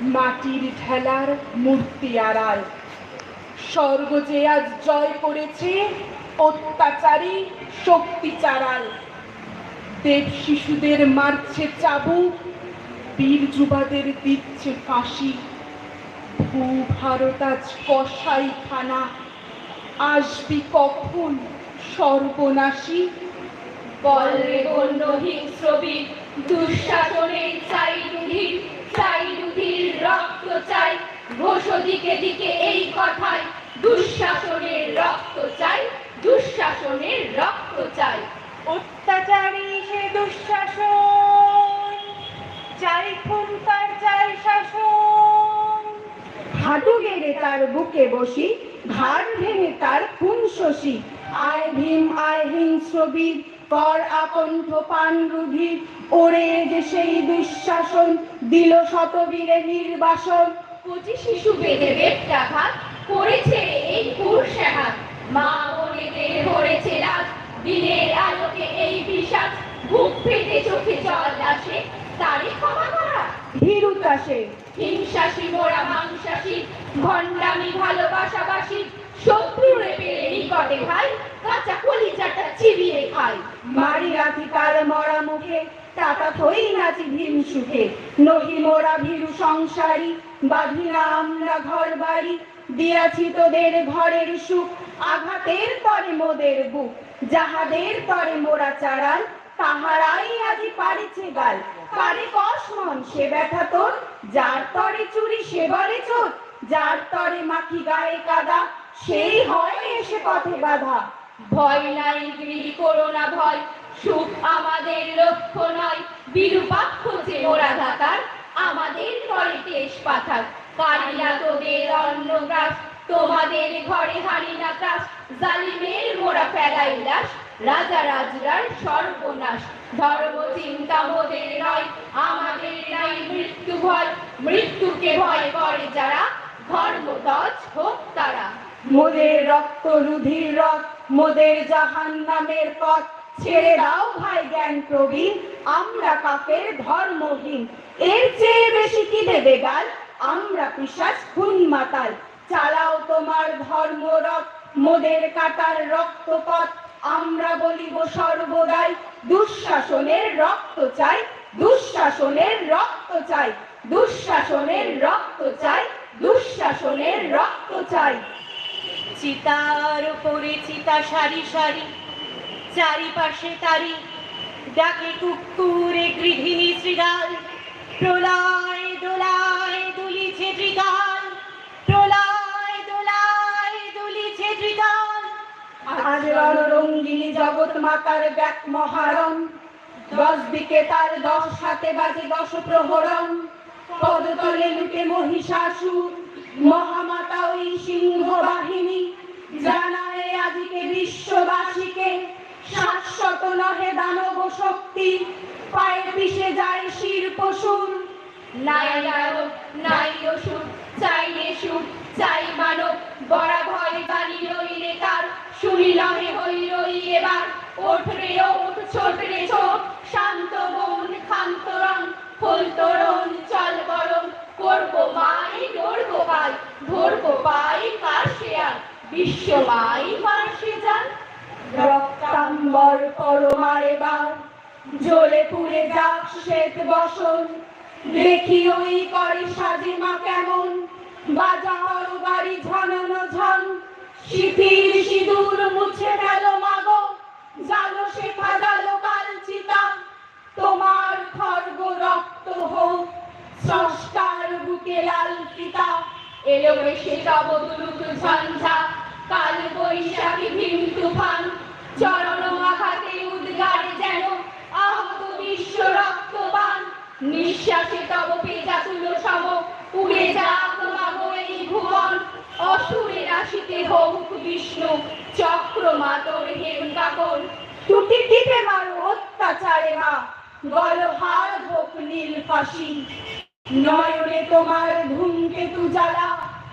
মাটির ঢেলার মূর্তি আড়াল। স্বর্গ যে আজ জয় করেছে, অত্যাচারী শক্তি চারাল দেব শিশুদের মারছে চাবুক বীর যুবাদের দিচ্ছে ফাঁসি। ভূ ভারত আজ কষাই খানা। আসবি কখন সর্বনাশী? বলরে গণ্য হিংস্রবীর দুঃশাসনের চাই দিকে দিকে এই কথায় দুঃশাসনের রক্ত চাই দুঃশাসনের রক্ত চাই। অত্যাচারী সে দুঃশাসন চাই খুনকার চাই শাসন। হাঁটু গেড়ে তার বুকে বসি ঘাড় ভেঙে তার খুন শশী। আয় ভীম আয় হিংস্রবীর কর আকণ্ঠ পান রুধির। ওরে যে সেই দুঃশাসন দিল শতবীরে নির্বাসন। কচি শিশু বেঁধে বেপটাঘাত করেছে এই কুরসাহাত মা বোনেদের ধরেছে রাত দিনের আলোকে এই বিষাদ। বুক ফেটে চোখে জল আসে তারে ক্ষমা করা। ভীরুতাসে হিংসাসী মোরা মাংসাসী ভণ্ডামি ভালোবাসাবাসী শত্রুরে পেলে নিকটে ভাই কাঁচা কলিজাটা চিবিয়ে খাই। মারি রাখি তার মরা মুখে টাকা থই নাচি ভীম সুখে। নহি মোরা ভীরু সংসারী বাঁধি না আমরা ঘর বাড়ি, দিয়াছি তোদের ঘরের সুখ। আঘাতের তরে মোদের বুক, যাহাদের তরে মোরা চারাল, তাহারাই আজি পারিছে গাল। পারে কসমন সে ব্যথা তোর। যার তরে চুরি, সে বলে চোর। যার তরে মাখি গায়ে কাদা, সেই হয় এসে পথে বাধা। ভয় নাই গৃহী করোনা ভয়। সুখ আমাদের লক্ষ্য নয়। বিরূপাক্ষ যে মোরা ধাতার আমাদের ঘরে তেজ পাথার। কারিনা তোদের অন্নগ্রাস, তোমাদের ঘরে হারি না ত্রাস। জালিমের মোরা ফেলাই লাশ রাজা রাজরার সর্বনাশ। ধর্ম চিন্তা মোদের নয়, আমাদের নাই মৃত্যু ভয়। মৃত্যুকে ভয় করে যারা ধর্ম দজ হোক তারা। মোদের রক্ত রুধির রথ, মোদের জাহান নামের পথ। ছেড়ে দাও ভাই জ্ঞান প্রবীণ আমরা কাফের ধর্মহীন। এর চেয়ে বেশি কি দেবে গাল? আমরা পিসাজ খুন, মাতাল। চালাও তোমার ধর্মরথ মোদের কাটার রক্তপথ। আমরা বলিব সর্বদাই, দুঃশাসনের রক্ত চাই, দুঃশাসনের রক্ত চাই, দুঃশাসনের রক্ত চাই, দুঃশাসনের রক্ত চাই। চিতার উপরে চিতা সারি সারি, চারিপাশে তারি ডাকে কুকুরে গৃহিণী শ্রীগাল প্রলয় দোলায় দুলিছে ত্রিকাল প্রলয় দোলায় দুলিছে ত্রিকাল আজ রঙ্গিনী জগৎ মাতার ব্যাক মহারণ দশ দিকে তার দশ হাতে বাজে দশ প্রহরণ পদতলে লুটে মহিষাসুর মহামাতা ওই সিংহ বাহিনী জানায় আজকে বিশ্ববাসীকে শাশ্বত নহে দানব শক্তি। পায়ে পিষে যায় শির পশুর। নাই নাই ওষুধ চাই চাই মানব। বাণী রইলে শুনি হই রই এবার। ওঠ রে ওঠ ছোট রে ছোট, শান্ত মন, ক্ষান্ত রং। চল বরং করব মাই ধরবো পাই ধরবো পাই কার শেয়ার বিশ্ব মাই রক্তাম্বর পরমার এবার জ্বলে পুড়ে যাক শ্বেত বসন। দেখি ওই করে সাজে মা কেমন। বাজা বাড়ি ঝনানো ঝন। শিথির সিঁদুর মুছে গেল মাগো। জালো শেখা জালো কাল চিতা তোমার খর্গ রক্ত হোক, স্রষ্টার বুকে লাল পিতা এলো এসে তব ঝঞ্ঝা। কাল বৈশাখী ভীম তুফান। চরণ আঘাতে উদ্গারে যেন আহত বিশ্ব রক্তবান। নিঃশ্বাসে তব পেজা তুলো সম উড়ে যাক মাগো এই ভুবন। অসুরের আসিতে হোক বিষ্ণু, চক্র মাতর হেম কাকর টুটি টিপে মারো অত্যাচারে মা, গলহার হোক নীল ফাঁসি। নয়নে তোমার ধূমকেতু জ্বালা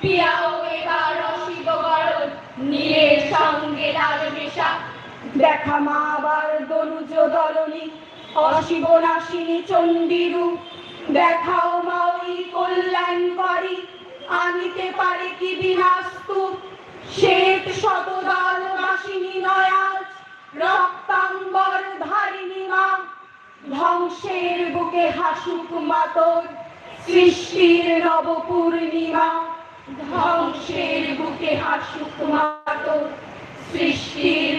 পিয়াও এবার নীলের সঙ্গে লাল দেখা মা আবার দনুজ দলনি অশিব নাসিনী চণ্ডীরু দেখাও মা ওই কল্যাণ আনিতে পারে কি বিনাস্তু? শ্বেত শতদল বাসিনী নয়াজ, রক্তাম্বর ধারিণী মা। ধ্বংসের বুকে হাসুক মাতর, সৃষ্টির নব পূর্ণিমা ধ্বংসের বুকে হাসুক মাতর সৃষ্টির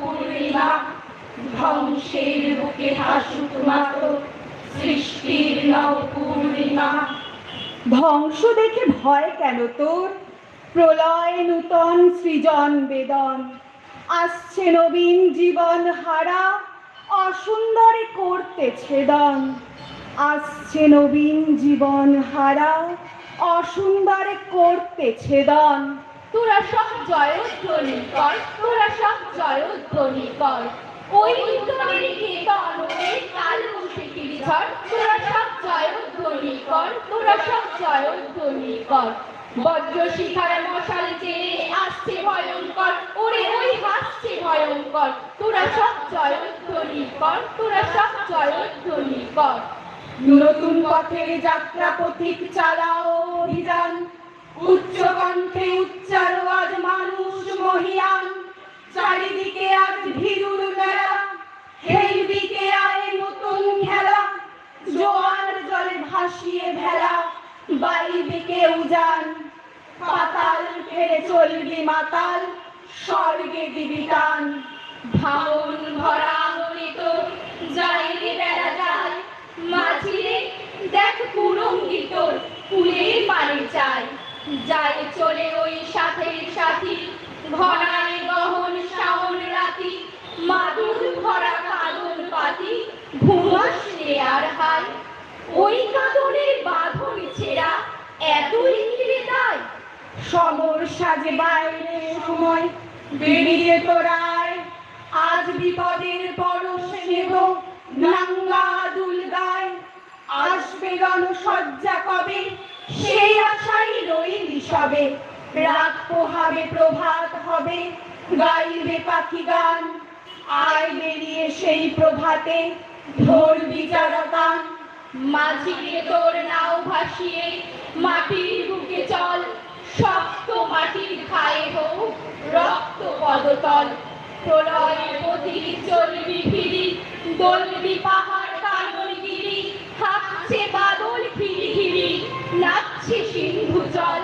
পূর্ণিমা ধ্বংসের বুকে হাসুক মাতর সৃষ্টির পূর্ণিমা ধ্বংস দেখে ভয় কেন তোর? প্রলয় নূতন সৃজন বেদন। আসছে নবীন জীবন হারা, অসুন্দরে করতে ছেদন। আসছে নবীন জীবন হারা অসুন্দরে করতে ছেদন। তোরা সব জয়ধ্বনি কর, তোরা সব জয়ধ্বনি কর। ওই উত্তরের কীর্তন ওই কাল মুশিকির ঝড়? তোরা সব জয়ধ্বনি কর, তোরা সব জয়ধ্বনি কর। বজ্র শিখার মশাল জেলে আসছে ভয়ঙ্কর, ওরে ওই হাসছে ভয়ঙ্কর। তোরা সব জয়ধ্বনি কর, তোরা সব জয়ধ্বনি কর। নতুন পথের যাত্রা পথিক চালাও অভিযান। উচ্চ কণ্ঠে উচ্চার আজ মানুষ মহিয়ান। চারিদিকে আজ ভীরুর মেলা দিকে আয় নতুন খেলা। জোয়ার জলে ভাসিয়ে ভেলা বাইদিকে উজান। পাতাল ফেরে চলবি মাতাল, স্বর্গে দিবি টান। ভাঙন ভরা মাঝিরে দেখ কুরঙ্গি তোর ফুলের পানি চাই যায় চলে ওই সাথের সাথী, ঘনায় গহন শাওন রাতি, মাদুর ভরা কাদন পাতি, ঘুমাস রে আর হাই। ওই কাদনের বাঁধন ছেঁড়া এত ইন্দ্রে তাই সমর সাজে বাইরে সময়, বেরিয়ে তোরায় আজ বিপদের পরশ নেব, নাঙ্গা দুলগায়। রণসজ্জা কবে? সেই আশাই রইলি সবে। রাত পোহাবে, প্রভাত হবে। গাইবে পাখি গান। আয় বেরিয়ে সেই প্রভাতে ধরবি চারতান মাঝিরে তোর নাও ভাসিয়ে, মাটির বুকে চল। শক্ত মাটির খায়ে হোক রক্ত পদতল। প্রলয় পথির চলবি ফিরি, দলবি পাহাড় নাচছে সিন্ধু জল।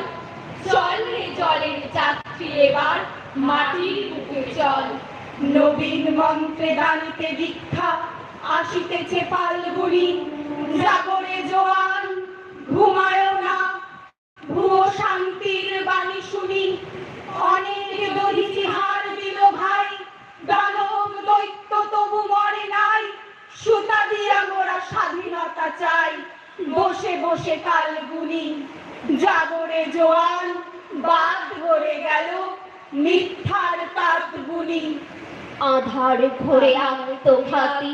চল রে জলের যাত্রী এবার, মাটির বুকে চল। নবীন মন্ত্রে দানিতে দীক্ষা, আসিতেছে পালগুড়ি। জাগরে জোয়ান, ঘুমায় না। ভুয়ো শান্তির বাণী শুনি। অনেক দরিচি হার দিল ভাই। দানব দৈত্য তবু মরে নাই। সুতা দিয়া মোরা স্বাধীনতা চাই। বসে বসে কাল গুনি জাগরে জোয়ান বাদ ভরে গেল মিথ্যার তাঁত গুনি আধার ঘোরে আত্মঘাতী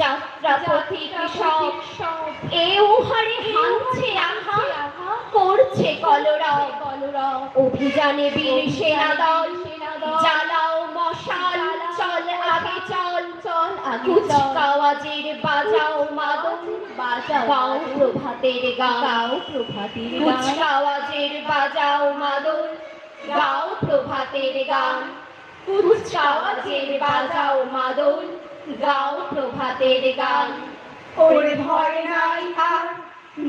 যাত্রা পথিক সব। এ উহারে হানছে আঘা করছে কলরব। অভিযানে বীর সেনা দল জ্বালাও কুচকাওয়াজের বাজাও গাও প্রভাতের গাও প্রভাতের কুচকাওয়াজের বাজাও গাও প্রভাতের গান। কুচকাওয়াজের বাজাও মাদল গাও প্রভাতের গান। ওরে ভয় নাই আর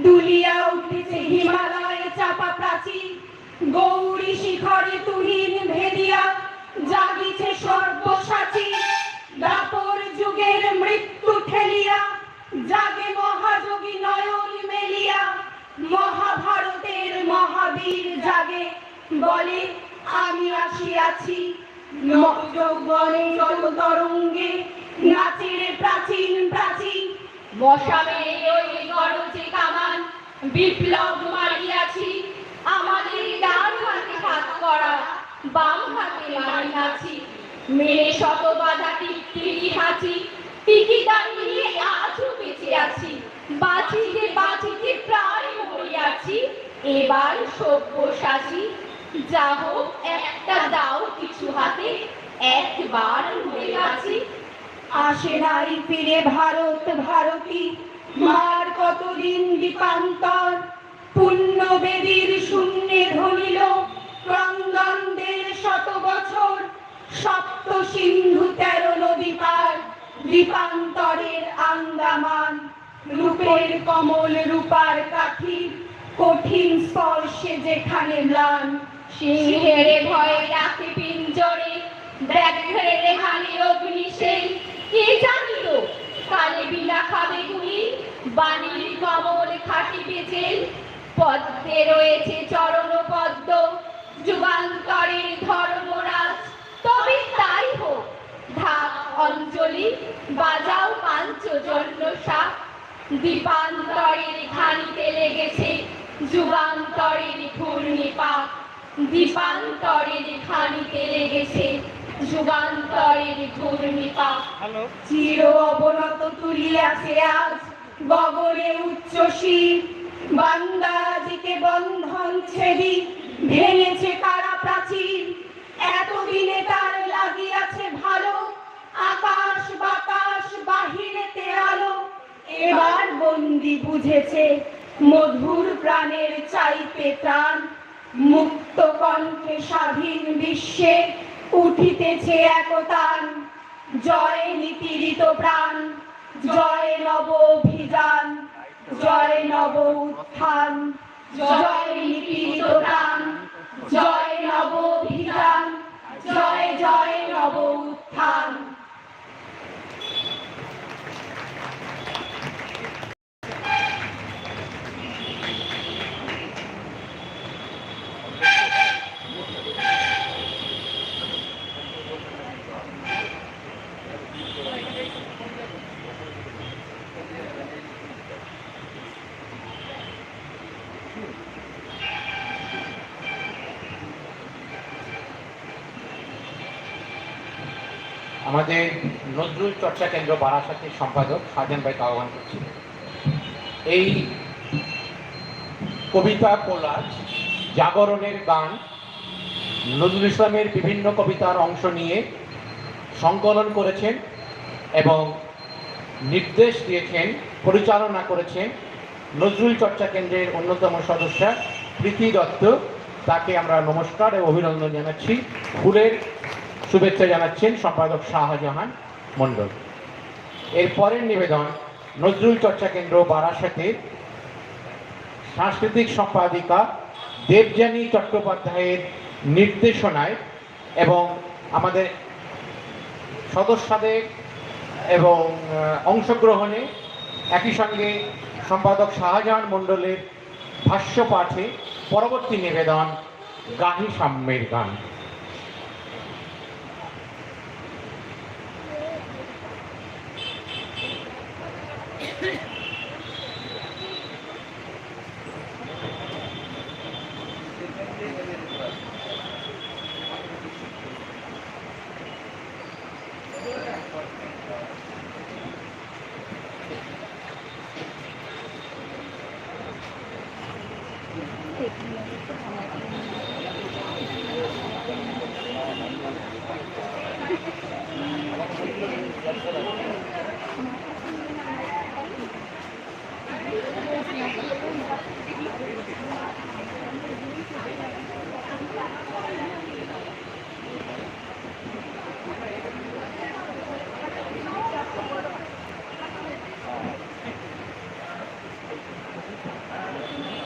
দুলিয়া উঠেছে হিমালয় চাপা প্রাচীর গৌরী শিখরে তুহিন ভেদিয়া জাগিছে সর্বসাচী। দাপর যুগের মৃত্যু ঠেলিয়া, জাগে মহাযোগী নয়ন মেলিয়া, মহাভারতের মহাবীর জাগে, বলে, আমি আসিয়াছি নবযৌবনে তরঙ্গে নাচের প্রাচীন প্রাচীন মশামে ওই গরজে কামান, বিপ্লব মারিয়াছি, আমাদের ডান হাতে হাত করা, বাম হাতে মারিয়াছি মেরে শত বাধা এবার সভ্য যা হোক একটা দাও কিছু হাতে, একবার মরে আসে নাই ফিরে ভারত, ভারতী, মার কতদিন দীপান্তর? পুণ্য বেদির শূন্যে ধরিল ক্রন্দনদের শত বছর। সপ্ত সিন্ধু তেরো নদী পার দীপান্তরের আন্দামান, রূপের কমল রূপার কাঠি, কঠিন স্পর্শে যেখানে ম্লান, সিংহের ভয়ে রাখে পিঞ্জরে, ব্যাঘ্রের রেহানি অগ্নি সেই। কে জানিত কালে বিনা খাবে গুলি, বাণীর কমল খাটি বেজে পদ্মে রয়েছে চরণ পদ্ম, যুগান্তরের ধর্মরাজ তবে তাই হোক ঢাক বাজাও পাঞ্চজন্য শাক। দীপান্তরের ঘানিতে লেগেছে যুগান্তরের ঘূর্ণিপাক দীপান্তরের ঘানিতে লেগেছে যুগান্তরের ঘূর্ণিপাক চির অবনত তুলিয়াছে আজ গগনে উচ্চ শির বান্দাজিকে বন্ধন ছেড়ি ভেঙেছে কারা প্রাচীর। এতদিনে তার লাগিয়াছে ভালো আকাশ বাতাস বাহিরেতে আলো। এবার বন্দি বুঝেছে মধুর প্রাণের চাইতে প্রাণ। মুক্ত কণ্ঠে স্বাধীন বিশ্বে উঠিতেছে একতান। জয় নিপীড়িত প্রাণ, জয় নব অভিযান, জয় নব উত্থান, জয় নিপীড়িত প্রাণ, জয় নব অভিযান, জয় জয় নব উত্থান। আমাদের নজরুল চর্চা কেন্দ্র বারাসাতের সম্পাদক সাজান ভাইকে আহ্বান করছি এই কবিতা কোলাজ, জাগরণের গান, নজরুল ইসলামের বিভিন্ন কবিতার অংশ নিয়ে সংকলন করেছেন এবং নির্দেশ দিয়েছেন, পরিচালনা করেছেন নজরুল চর্চা কেন্দ্রের অন্যতম সদস্যা প্রীতি দত্ত। তাকে আমরা নমস্কার এবং অভিনন্দন জানাচ্ছি। ফুলের শুভেচ্ছা জানাচ্ছেন সম্পাদক শাহজাহান মণ্ডল। এর পরের নিবেদন নজরুল চর্চা কেন্দ্র বারাসাতের সাংস্কৃতিক সম্পাদিকা দেবযানী চট্টোপাধ্যায়ের নির্দেশনায় এবং আমাদের সদস্যদের এবং অংশগ্রহণে একই সঙ্গে সম্পাদক শাহজাহান মণ্ডলের ভাষ্য পাঠে পরবর্তী নিবেদন গাহি সাম্যের গান।